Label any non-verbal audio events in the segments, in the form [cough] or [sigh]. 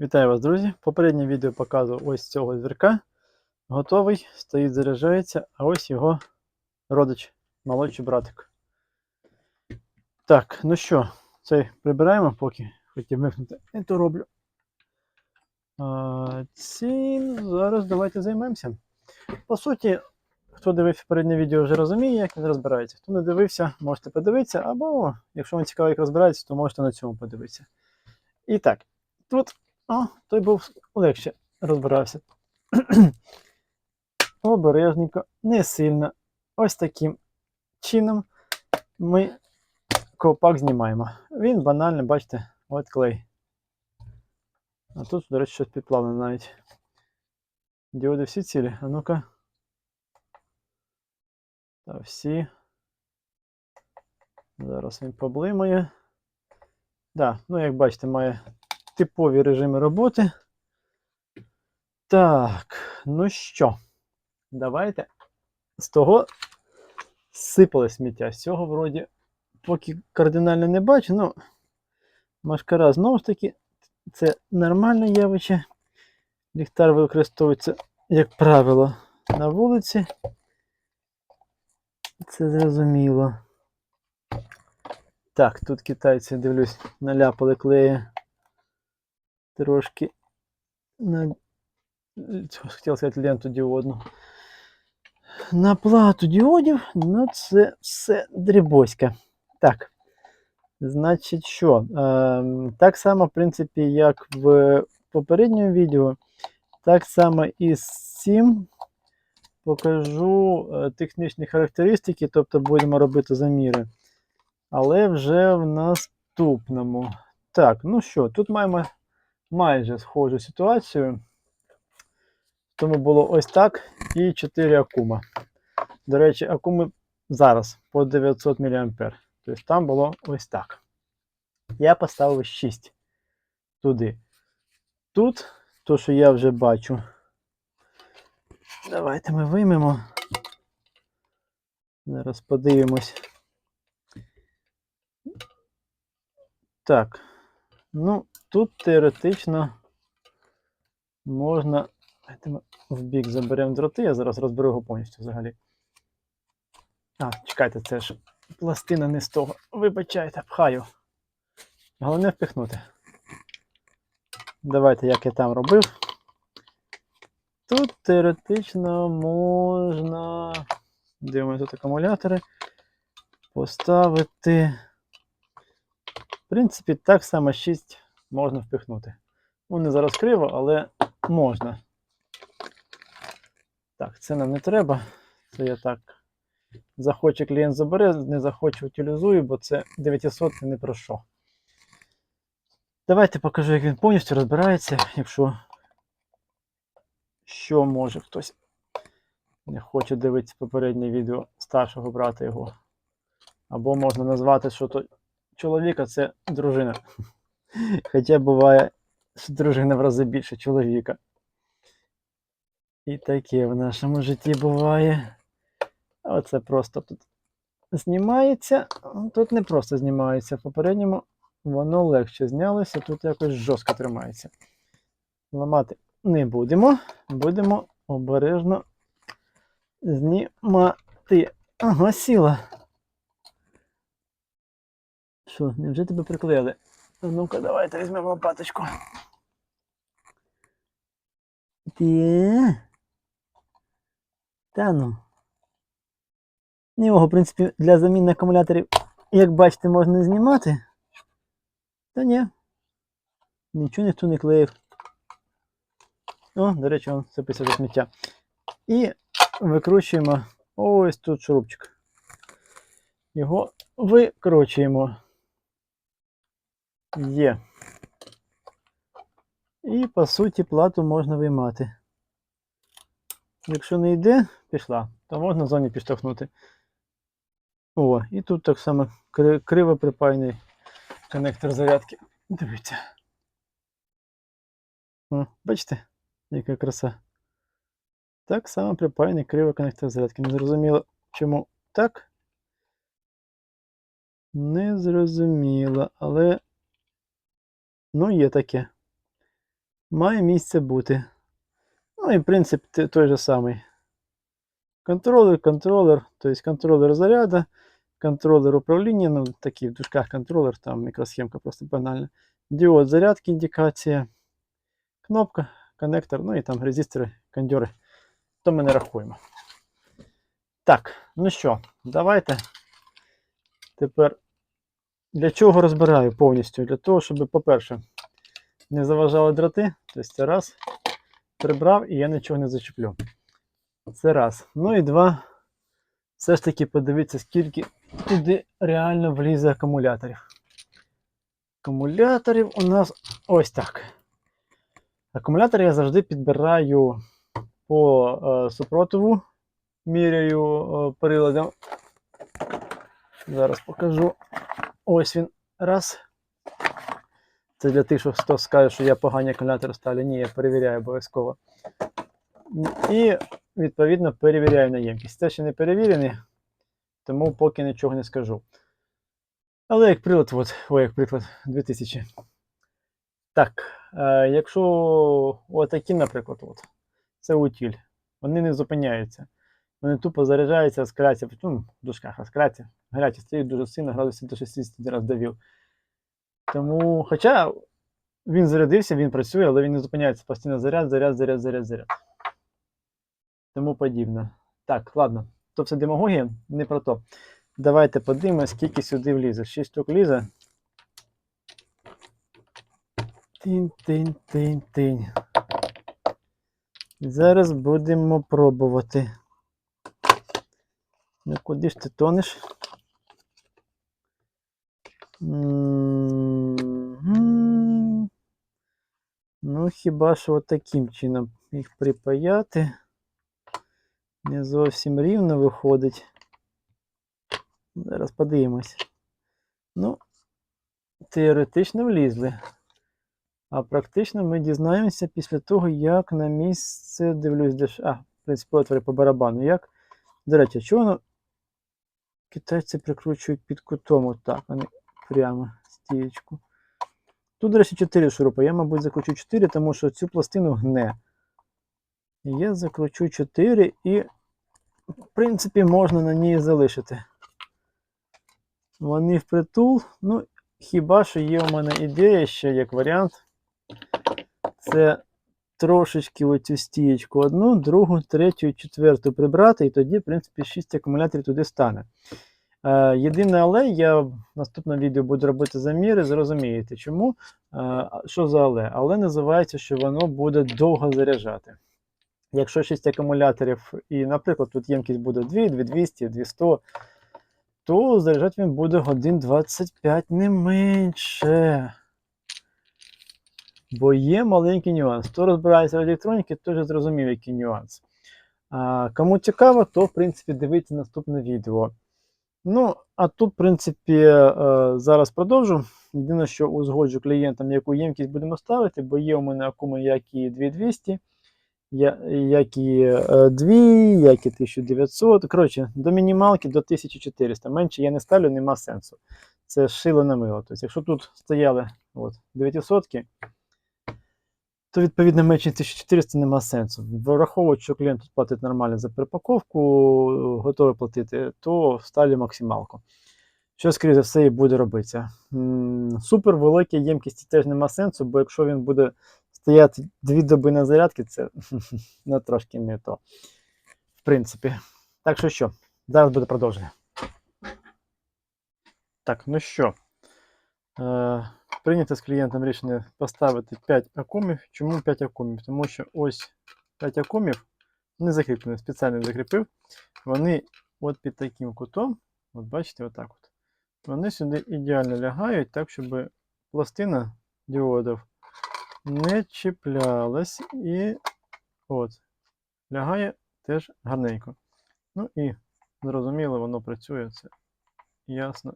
Вітаю вас, друзі! Попереднє відео показував ось цього звірка. Готовий, стоїть, заряджається, а ось його родич, молодший братик. Так, ну що, цей прибираємо, поки хотів вимкнути. Я то роблю. А, зараз давайте займемося. По суті, хто дивився попереднє відео, вже розуміє, як він розбирається. Хто не дивився, можете подивитися, або, якщо вам цікаво, як розбирається, то можете на цьому подивитися. І так, тут о, той був легше розбирався. [clears throat] Обережненько, не сильно. Ось таким чином ми ковпак знімаємо. Він банально, бачите, от клей. А тут, до речі, щось підплавлене навіть. Діоди всі цілі. А ну-ка. Та всі. Зараз він поблимає. Да, ну як бачите, має типові режими роботи. Так, ну що, давайте з того сипали сміття. З цього вроді поки кардинально не бачу, ну машкара знову ж таки, це нормальне явище. Ліхтар використовується, як правило, на вулиці. Це зрозуміло. Так, тут китайці, дивлюсь, наляпали клеї трошки на [laughs] хотів сказати ленту діодну. На плату діодів, ну це все дрібоська. Так. Значить, що? Е, так само, в принципі, як в попередньому відео, так само і з цим покажу е, технічні характеристики, тобто будемо робити заміри. Але вже в наступному. Так, ну що, тут маємо майже схожу ситуацію. Тому було ось так і 4 акума. До речі, акуми зараз по 900 мА. Тобто там було ось так. Я поставив 6 туди. Тут, то, що я вже бачу. Давайте ми виймемо. Зараз подивимось. Так. Ну, тут теоретично можна. В бік заберемо дроти, я зараз розберу його повністю взагалі. А, чекайте, це ж пластина не з того. Вибачайте, пхаю. Головне впихнути. Давайте, як я там робив. Тут теоретично можна. Дивимося тут акумулятори. Поставити. В принципі, так само 6 можна впихнути. Ну, не зараз криво, але можна. Так, це нам не треба. Це я так. Захоче клієнт забере, не захоче утилізую, бо це 900 не про що. Давайте покажу, як він повністю розбирається, якщо що може хтось не хоче дивитися попереднє відео старшого брата його. Або можна назвати, що то чоловіка це дружина. Хоча буває, що дружина в рази більше чоловіка. І таке в нашому житті буває. Оце просто тут знімається. Тут не просто знімається. В попередньому воно легше знялося, тут якось жорстко тримається. Ламати не будемо, будемо обережно знімати. Ага, сіла. Що, невже тебе приклеїли? Ну-ка, давайте візьмемо лопаточку. Ти. Та ну. Його, в принципі, для заміни акумуляторів, як бачите, можна знімати. Та ні. Нічого ніхто не клеїв. О, до речі, он це після сміття. І викручуємо ось тут шурупчик. Його викручуємо. Є. І по суті плату можна виймати. Якщо не йде, пішла, то можна зоні підштовхнути. О, і тут так само кри- криво припаяний коннектор зарядки. Дивіться. О, бачите, яка краса. Так само припаяний криво коннектор зарядки. Не зрозуміло, чому так. Не зрозуміло, але Ну, є таке. має місце бути. Ну і принцип той же самий. Контролер, контролер, тобто контролер заряду, контролер управління, ну такий в дужках контролер, там мікросхемка просто банальна. Діод зарядки, індикація, кнопка, коннектор, ну і там резистори, кондьори. То ми не рахуємо. Так, ну що, давайте тепер для чого розбираю повністю? Для того, щоб, по-перше, не заважали дроти. Тобто раз. Прибрав і я нічого не зачеплю. Це раз. Ну і два. Все ж таки подивіться, скільки туди реально влізе акумуляторів. Акумуляторів у нас ось так. Акумулятор я завжди підбираю по е, супротиву, міряю е, приладом. Зараз покажу. Ось він. Раз. Це для тих, хто скаже, що я погані акумулятори ставлю. Ні, я перевіряю обов'язково. І, відповідно, перевіряю на ємкість. Це ще не перевірений, тому поки нічого не скажу. Але як прилад, от, ой, як приклад, 2000. Так, е, якщо отакі, наприклад, от, це утіль, вони не зупиняються. Вони тупо заряджаються, скаляться, ну, в дужках розкаляться, гарячі стають дуже сильно, градусів до 60 раз довів. Тому, хоча він зарядився, він працює, але він не зупиняється постійно заряд, заряд, заряд, заряд, заряд. Тому подібне. Так, ладно. То все демагогія, не про то. Давайте подивимося, скільки сюди влізе. 6 штук лізе. Тинь-тинь-тинь-тинь. Зараз будемо пробувати. Ну куди ж ти тонеш? Ну, хіба що от таким чином їх припаяти. Не зовсім рівно виходить. Зараз подивимось. Ну, теоретично влізли. А практично ми дізнаємося після того, як на місце дивлюсь, де ж. А, в принципі, отвори по барабану. Як? До речі, чого воно китайці прикручують під кутом отак, не прямо стієчку. Тут, до речі, 4 шурупи. Я, мабуть, закручу 4, тому що цю пластину гне. Я закручу 4 і, в принципі, можна на ній залишити. Вони впритул. Ну, хіба що є у мене ідея ще як варіант. Це трошечки оцю стієчку одну, другу, третю, четверту прибрати, і тоді, в принципі, 6 акумуляторів туди стане. Е, єдине, але я в наступному відео буду робити заміри, зрозумієте чому. Е, що за але? Але називається, що воно буде довго заряджати. Якщо 6 акумуляторів, і, наприклад, тут ємкість буде 2, 2200, 200, то заряджати він буде годин 25 не менше. Бо є маленький нюанс. Хто розбирається в електроніці, теж зрозумів, який нюанс. А, кому цікаво, то в принципі дивіться наступне відео. Ну, а тут, в принципі, е, зараз продовжу. Єдине, що узгоджу клієнтам, яку ємкість будемо ставити, бо є у мене акуми як і 2200, як і е, 2, як і 1900. Коротше, до мінімалки до 1400. Менше я не ставлю, нема сенсу. Це шило на мило. Тобто, якщо тут стояли от, 900, то відповідно менше ніж 1400 нема сенсу. Враховуючи, що клієнт платить нормально за перепаковку, готовий платити, то ставлю максималку. Що, скоріше за все, і буде робитися. Супер великій ємкісті теж нема сенсу, бо якщо він буде стояти дві доби на зарядці, це [laughs] ну, трошки не то. В принципі. Так що що, зараз буде продовження. Так, ну що. Е, прийнято з клієнтом рішення поставити 5 акумів. Чому 5 акумів? Тому що ось 5 акумів не закріплені, спеціально закріпив. Вони от під таким кутом, от бачите, отак от. Вони сюди ідеально лягають, так, щоб пластина діодів не чіплялась і от, лягає теж гарненько. Ну і зрозуміло, воно працює, це ясно,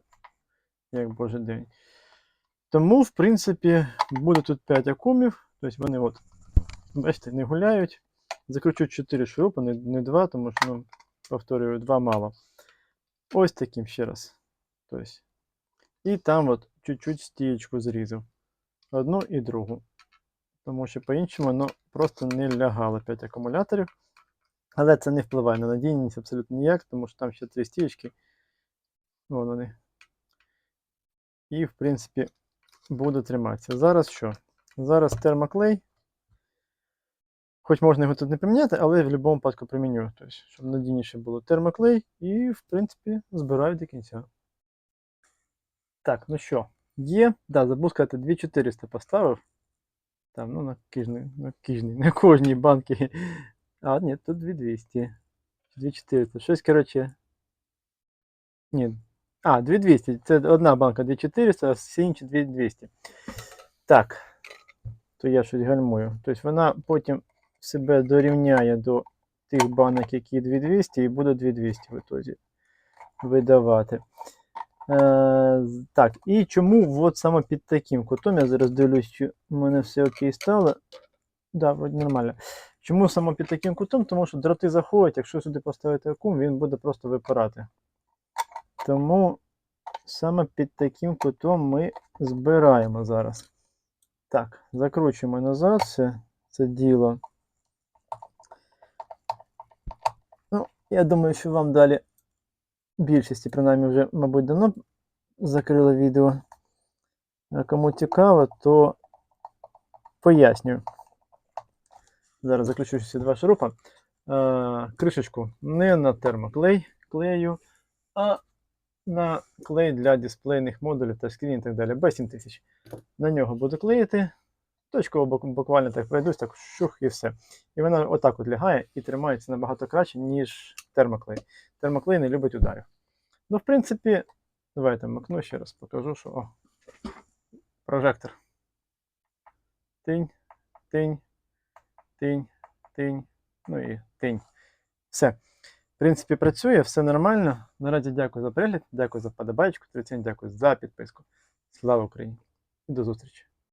як божий день. Тому, в принципі, буде тут 5 акумів. Тобто вони, от, бачите, не гуляють. Закручу 4 шурупи, не, не 2, тому що, ну, повторюю, 2 мало. Ось таким ще раз. Тобто. І там от чуть-чуть стієчку зрізав. Одну і другу. тому що по-іншому ну, просто не лягало 5 акумуляторів. Але це не впливає на надійність абсолютно ніяк, тому що там ще три стічки. Вон вони. І, в принципі, буде триматися. Зараз що? Зараз термоклей. Хоч можна його тут не приміняти, але в будь-якому випадку приміню. Тобто, щоб надійніше було термоклей і, в принципі, збираю до кінця. Так, ну що, є. Да, забув сказати, 2400 поставив. Там, ну, на кожній, на кожній, на кожній банки. А, ні, тут 2200. 2400. Щось, коротше. Ні. А, 2200. Це одна банка 2400, а всі інші 2200. Так. То я щось гальмую. Тобто вона потім себе дорівняє до тих банок, які 2200, і буде 2200 в ітозі видавати. Е, так, і чому от саме під таким кутом, я зараз дивлюсь, чи в мене все окей стало. Да, нормально. Чому саме під таким кутом? Тому що дроти заходять, якщо сюди поставити акум, він буде просто випирати. Тому саме під таким кутом ми збираємо зараз. Так, закручуємо назад все це діло. Ну, я думаю, що вам далі більшості, принаймні, вже, мабуть, давно закрили відео. А кому цікаво, то пояснюю. Зараз заключу всі два шурупа. Е, кришечку не на термоклей клею, а на клей для дисплейних модулів та скрін і так далі. B7000. На нього буду клеїти. Точково буквально так пройдусь, так шух і все. І вона отак от лягає і тримається набагато краще, ніж термоклей. Термоклей не любить ударів. Ну, в принципі, давайте макну ще раз покажу, що. О, прожектор. Тинь, тинь, тинь, тинь, ну і тинь. Все. Принципі, працює, все нормально. Наразі дякую за перегляд, дякую за вподобайку, традиційно дякую за підписку. Слава Україні! І до зустрічі!